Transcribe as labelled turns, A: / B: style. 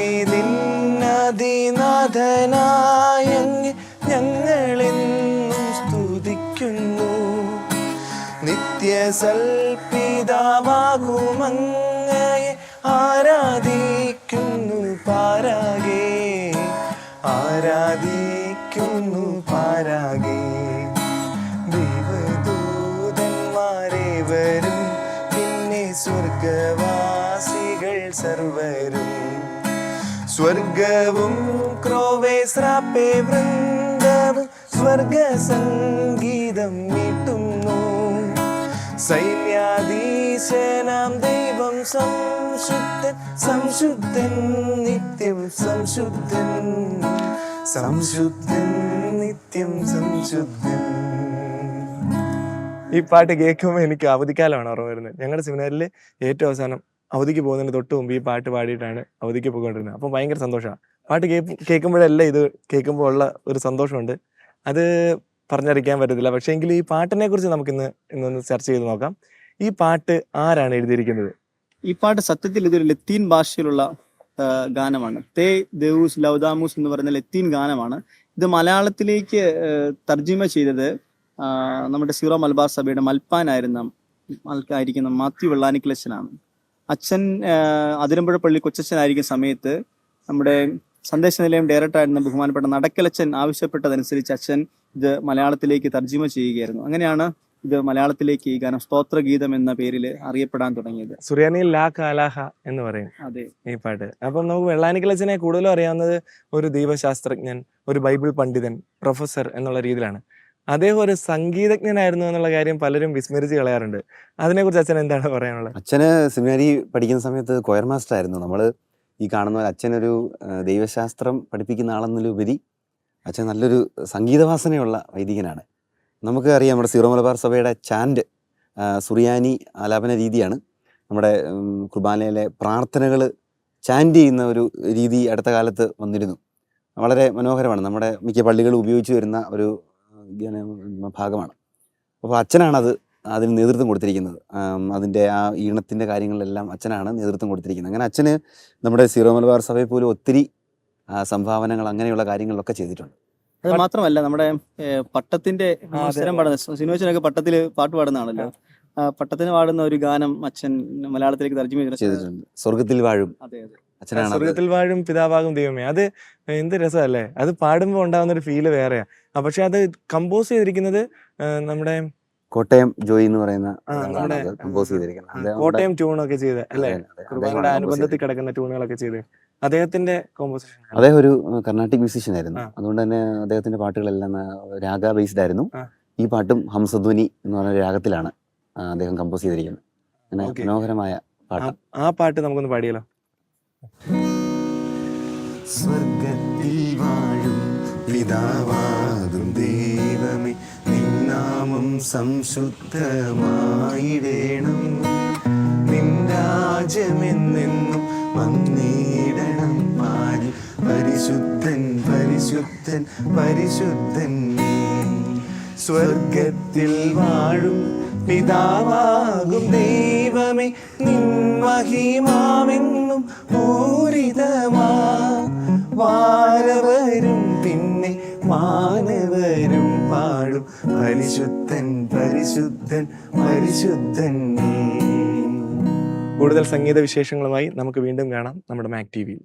A: അതിനാഥനായ ആരാധിക്കുന്നു പാരാകെ. ആരാധിക്കുന്നു പാരാകെ. ദൈവദൂതന്മാരെ വരും. പിന്നെ സ്വർഗവാസികൾ സർവരും സ്വർഗവും ക്രോവേശ്രാപ്പേ വൃന്ദവും സ്വർഗ സംഗീതം നീട്ടുന്നു. സൈന്യാധീശനാം ദൈവം സംശുദ്ധൻ സംശുദ്ധൻ നിത്യം സംശുദ്ധൻ. സംശുദ്ധൻ നിത്യം സംശുദ്ധൻ. ഈ പാട്ട് കേൾക്കുമ്പോൾ എനിക്ക് അവധിക്കാലമാണ് ഓർമ്മ വരുന്നത്. ഞങ്ങളുടെ സെമിനാറിൽ ഏറ്റവും അവസാനം അവധിക്ക് പോകുന്നതിന് തൊട്ട് മുമ്പ് ഈ പാട്ട് പാടിയിട്ടാണ് അവധിക്ക് പോയിക്കൊണ്ടിരുന്നത്. അപ്പം ഭയങ്കര സന്തോഷമാണ്. പാട്ട് കേൾപ്പ് കേൾക്കുമ്പോഴല്ല ഇത് കേൾക്കുമ്പോൾ ഉള്ള ഒരു സന്തോഷമുണ്ട്. അത് പറഞ്ഞറിയിക്കാൻ പറ്റത്തില്ല. പക്ഷേ എങ്കിൽ ഈ പാട്ടിനെ കുറിച്ച് നമുക്ക് ഇന്ന് ഇന്നൊന്ന് ചർച്ച ചെയ്ത് നോക്കാം. ഈ പാട്ട് ആരാണ് എഴുതിയിരിക്കുന്നത്?
B: ഈ പാട്ട് സത്യത്തിൽ ഇതൊരു ലത്തീൻ ഭാഷയിലുള്ള ഗാനമാണ്. തേ ദേവൂസ് ലൗദാമൂസ് എന്ന് പറയുന്ന ലത്തീൻ ഗാനമാണ്. ഇത് മലയാളത്തിലേക്ക് തർജിമ ചെയ്തത് നമ്മുടെ സീറോ മലബാർ സഭയുടെ മൽപ്പാനായിരുന്ന ആയിരിക്കുന്ന മാത്യു വെള്ളാനിക്കലച്ചനാണ്. അച്ഛൻ അതിരമ്പുഴ പള്ളി കൊച്ചച്ഛനായിരിക്കുന്ന സമയത്ത് നമ്മുടെ സന്ദേശ നിലയം ഡയറക്ടർ ആയിരുന്ന ബഹുമാനപ്പെട്ട നടക്കലച്ഛൻ ആവശ്യപ്പെട്ടതനുസരിച്ച് അച്ഛൻ ഇത് മലയാളത്തിലേക്ക് തർജിമ ചെയ്യുകയായിരുന്നു. അങ്ങനെയാണ് ഇത് മലയാളത്തിലേക്ക് ഈ ഗാനം സ്തോത്രഗീതം എന്ന പേരിൽ അറിയപ്പെടാൻ തുടങ്ങിയത്.
A: സുറിയാനി ലാ കാലാഹ എന്ന് പറയും
B: അതെ.
A: ഈ പാട്ട്. അപ്പം നമുക്ക് വെള്ളാനിക്കലച്ചനെ കൂടുതലും അറിയാവുന്നത് ഒരു ദൈവശാസ്ത്രജ്ഞൻ ഒരു ബൈബിൾ പണ്ഡിതൻ പ്രൊഫസർ എന്നുള്ള രീതിയിലാണ്. അദ്ദേഹം ഒരു സംഗീതജ്ഞനായിരുന്നു എന്നുള്ള കാര്യം പലരും വിസ്മരിച്ച് കളയാറുണ്ട്. അതിനെക്കുറിച്ച് അച്ഛൻ എന്താണ് പറയാനുള്ളത്?
C: അച്ഛന് സെമിനാരി പഠിക്കുന്ന സമയത്ത് കൊയർ മാസ്റ്റർ ആയിരുന്നു. നമ്മൾ ഈ കാണുന്ന അച്ഛനൊരു ദൈവശാസ്ത്രം പഠിപ്പിക്കുന്ന ആളെന്നതിലുപരി അച്ഛൻ നല്ലൊരു സംഗീതവാസനയുള്ള വൈദികനാണ്. നമുക്ക് അറിയാം നമ്മുടെ സീറോ മലബാർ സഭയുടെ ചാൻഡ് സുറിയാനി ആലാപന രീതിയാണ്. നമ്മുടെ കുർബാനയിലെ പ്രാർത്ഥനകൾ ചാൻഡ് ചെയ്യുന്ന ഒരു രീതി അടുത്ത കാലത്ത് വന്നിരുന്നു. വളരെ മനോഹരമാണ്. നമ്മുടെ മിക്ക പള്ളികളും ഉപയോഗിച്ചു വരുന്ന ഒരു ഭാഗമാണ്. അപ്പോൾ അച്ഛനാണത് അതിന് നേതൃത്വം കൊടുത്തിരിക്കുന്നത്. അതിന്റെ ആ ഈണത്തിന്റെ കാര്യങ്ങളിലെല്ലാം അച്ഛനാണ് നേതൃത്വം കൊടുത്തിരിക്കുന്നത്. അങ്ങനെ അച്ഛന് നമ്മുടെ സീറോ മലബാർ സഭയിൽ പോലും ഒത്തിരി സംഭാവനകൾ അങ്ങനെയുള്ള കാര്യങ്ങളിലൊക്കെ ചെയ്തിട്ടുണ്ട്.
B: അത് മാത്രമല്ല നമ്മുടെ പട്ടത്തിന്റെ
A: അതെ,
B: പാടുന്ന സിനിമച്ചനൊക്കെ പട്ടത്തിൽ പാട്ട് പാടുന്നതാണല്ലോ. പട്ടത്തിന് പാടുന്ന ഒരു ഗാനം അച്ഛൻ മലയാളത്തിലേക്ക് തർജമ ചെയ്തിട്ടുണ്ട്
C: ചെയ്തിട്ടുണ്ട്. സ്വർഗത്തിൽ വാഴും.
B: അതെ അതെ.
C: അച്ഛനാണ്
A: സ്വർഗത്തിൽ വാഴും പിതാവാകും ദൈവമേ. അത് എന്ത് രസമല്ലേ? അത് പാടുമ്പോൾ ഉണ്ടാകുന്ന ഒരു ഫീൽ വേറെയാ. പക്ഷെ അത് കമ്പോസ് ചെയ്തിരിക്കുന്നത് നമ്മുടെ
C: കോട്ടയം ജോയി എന്ന് പറയുന്ന കമ്പോസ് ചെയ്തിരിക്കുന്നത്.
A: കോട്ടയം ട്യൂണൊക്കെ ചെയ്ത് അല്ലേ? കുർബാനയുടെ അനുബന്ധത്തിൽ കിടക്കുന്ന ട്യൂണുകളൊക്കെ ചെയ്ത്. അദ്ദേഹത്തിന്റെ കോമ്പോസിഷൻ
C: അദ്ദേഹം ഒരു കർണാട്ടിക് മ്യൂസീഷ്യൻ ആയിരുന്നു. അതുകൊണ്ട് തന്നെ അദ്ദേഹത്തിന്റെ പാട്ടുകളെല്ലാം രാഗ ബേസ്ഡ് ആയിരുന്നു. ഈ പാട്ടും ഹംസധ്വനി എന്ന് പറഞ്ഞ രാഗത്തിലാണ് അദ്ദേഹം കമ്പോസ് ചെയ്തിരിക്കുന്നത്. മനോഹരമായ പാട്ട്.
A: ആ പാട്ട് നമുക്കൊന്ന് പാടിയാലോ? സ്വർഗത്തിൽ വാഴും പിതാവാകും ദൈവമേ. നിന്നാമം സംശുദ്ധമായിടേണം. നിൻ രാജ്യമെന്നെന്നും വന്നിടണം പാരി പരിശുദ്ധൻ പരിശുദ്ധൻ പരിശുദ്ധൻ. സ്വർഗത്തിൽ വാഴും പിതാവാകും ദൈവമേ. നിൻ മഹിമാവെന്നും പൂരിതമാ. വാരവരും പിന്നെ മാനവരും പാടും. പരിശുദ്ധൻ പരിശുദ്ധൻ പരിശുദ്ധൻ. കൂടുതൽ സംഗീത വിശേഷങ്ങളുമായി നമുക്ക് വീണ്ടും കാണാം നമ്മുടെ മാക് ടി വിയിൽ.